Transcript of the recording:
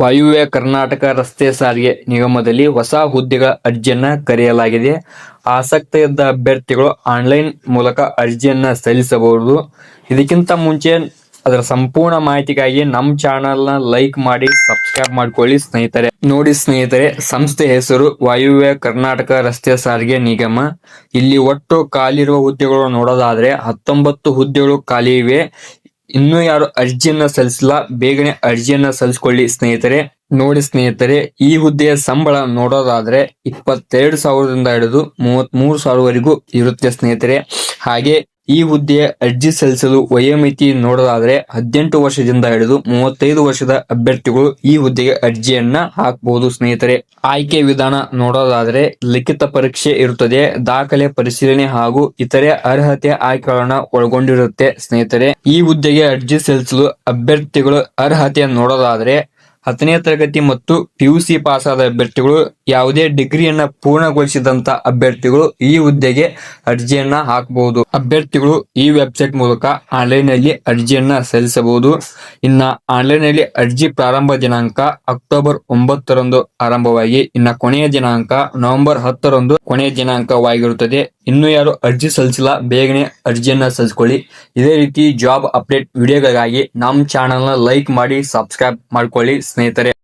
ವಾಯುವ್ಯ ಕರ್ನಾಟಕ ರಸ್ತೆ ಸಾರಿಗೆ ನಿಗಮದಲ್ಲಿ ಹೊಸ ಹುದ್ದೆಗಳ ಅರ್ಜಿಯನ್ನ ಕರೆಯಲಾಗಿದೆ. ಆಸಕ್ತ ಇದ್ದ ಅಭ್ಯರ್ಥಿಗಳು ಆನ್ಲೈನ್ ಮೂಲಕ ಅರ್ಜಿಯನ್ನ ಸಲ್ಲಿಸಬಹುದು. ಇದಕ್ಕಿಂತ ಮುಂಚೆ ಅದರ ಸಂಪೂರ್ಣ ಮಾಹಿತಿಗಾಗಿ ನಮ್ಮ ಚಾನಲ್ನ ಲೈಕ್ ಮಾಡಿ, ಸಬ್ಸ್ಕ್ರೈಬ್ ಮಾಡ್ಕೊಳ್ಳಿ ಸ್ನೇಹಿತರೆ. ನೋಡಿ ಸ್ನೇಹಿತರೆ, ಸಂಸ್ಥೆ ಹೆಸರು ವಾಯುವ್ಯ ಕರ್ನಾಟಕ ರಸ್ತೆ ಸಾರಿಗೆ ನಿಗಮ. ಇಲ್ಲಿ ಒಟ್ಟು ಖಾಲಿ ಇರುವ ಹುದ್ದೆಗಳು ನೋಡೋದಾದ್ರೆ ಹತ್ತೊಂಬತ್ತು ಹುದ್ದೆಗಳು ಖಾಲಿ ಇವೆ. ಇನ್ನೂ ಯಾರು ಅರ್ಜಿಯನ್ನ ಸಲ್ಲಿಸಿಲ್ಲ, ಬೇಗನೆ ಅರ್ಜಿಯನ್ನ ಸಲ್ಲಿಸ್ಕೊಳ್ಳಿ ಸ್ನೇಹಿತರೆ. ನೋಡಿ ಸ್ನೇಹಿತರೆ, ಈ ಹುದ್ದೆಯ ಸಂಬಳ ನೋಡೋದಾದ್ರೆ ಇಪ್ಪತ್ತೆರಡು ಸಾವಿರದಿಂದ ಹಿಡಿದು ಮೂವತ್ತ್ ಮೂರು ಸಾವಿರವರೆಗೂ ಇರುತ್ತೆ ಸ್ನೇಹಿತರೆ. ಹಾಗೆ ಈ ಹುದ್ದೆಯ ಅರ್ಜಿ ಸಲ್ಲಿಸಲು ವಯೋಮಿತಿ ನೋಡೋದಾದ್ರೆ ಹದಿನೆಂಟು ವರ್ಷದಿಂದ ಹಿಡಿದು ಮೂವತ್ತೈದು ವರ್ಷದ ಅಭ್ಯರ್ಥಿಗಳು ಈ ಹುದ್ದೆಗೆ ಅರ್ಜಿಯನ್ನ ಹಾಕಬಹುದು ಸ್ನೇಹಿತರೆ. ಆಯ್ಕೆ ವಿಧಾನ ನೋಡೋದಾದರೆ ಲಿಖಿತ ಪರೀಕ್ಷೆ ಇರುತ್ತದೆ, ದಾಖಲೆ ಪರಿಶೀಲನೆ ಹಾಗೂ ಇತರೆ ಅರ್ಹತೆ ಆಯ್ಕೆಗಳನ್ನ ಒಳಗೊಂಡಿರುತ್ತೆ ಸ್ನೇಹಿತರೆ. ಈ ಹುದ್ದೆಗೆ ಅರ್ಜಿ ಸಲ್ಲಿಸಲು ಅಭ್ಯರ್ಥಿಗಳು ಅರ್ಹತೆ ನೋಡೋದಾದ್ರೆ ಹತ್ತನೇ ತರಗತಿ ಮತ್ತು ಪಿಯುಸಿ ಪಾಸ್ ಆದ ಅಭ್ಯರ್ಥಿಗಳು ಯಾವುದೇ ಡಿಗ್ರಿಯನ್ನ ಪೂರ್ಣಗೊಳಿಸಿದಂತ ಅಭ್ಯರ್ಥಿಗಳು ಈ ಹುದ್ದೆಗೆ ಅರ್ಜಿಯನ್ನ ಹಾಕಬಹುದು ಅಭ್ಯರ್ಥಿಗಳು ಈ ವೆಬ್ಸೈಟ್ ಮೂಲಕ ಆನ್ಲೈನ್ನಲ್ಲಿ ಅರ್ಜಿಯನ್ನ ಸಲ್ಲಿಸಬಹುದು. ಇನ್ನ ಆನ್ಲೈನ್ನಲ್ಲಿ ಅರ್ಜಿ ಪ್ರಾರಂಭ ದಿನಾಂಕ ಅಕ್ಟೋಬರ್ ಒಂಬತ್ತರಂದು ಆರಂಭವಾಗಿ, ಇನ್ನ ಕೊನೆಯ ದಿನಾಂಕ ನವೆಂಬರ್ ಹತ್ತರಂದು ಕೊನೆಯ ದಿನಾಂಕವಾಗಿರುತ್ತದೆ. ಇನ್ನು ಯಾರು ಅರ್ಜಿ ಸಲ್ಲಿಸಿಲ್ಲ, ಬೇಗನೆ ಅರ್ಜಿಯನ್ನ ಸಲ್ಲಿಸ್ಕೊಳ್ಳಿ. ಇದೇ ರೀತಿ ಜಾಬ್ ಅಪ್ಡೇಟ್ ವಿಡಿಯೋಗಳಿಗಾಗಿ ನಮ್ಮ ಚಾನಲ್ನ ಲೈಕ್ ಮಾಡಿ ಸಬ್ಸ್ಕ್ರೈಬ್ ಮಾಡ್ಕೊಳ್ಳಿ. ಸ್ನೇಹಿತರೆ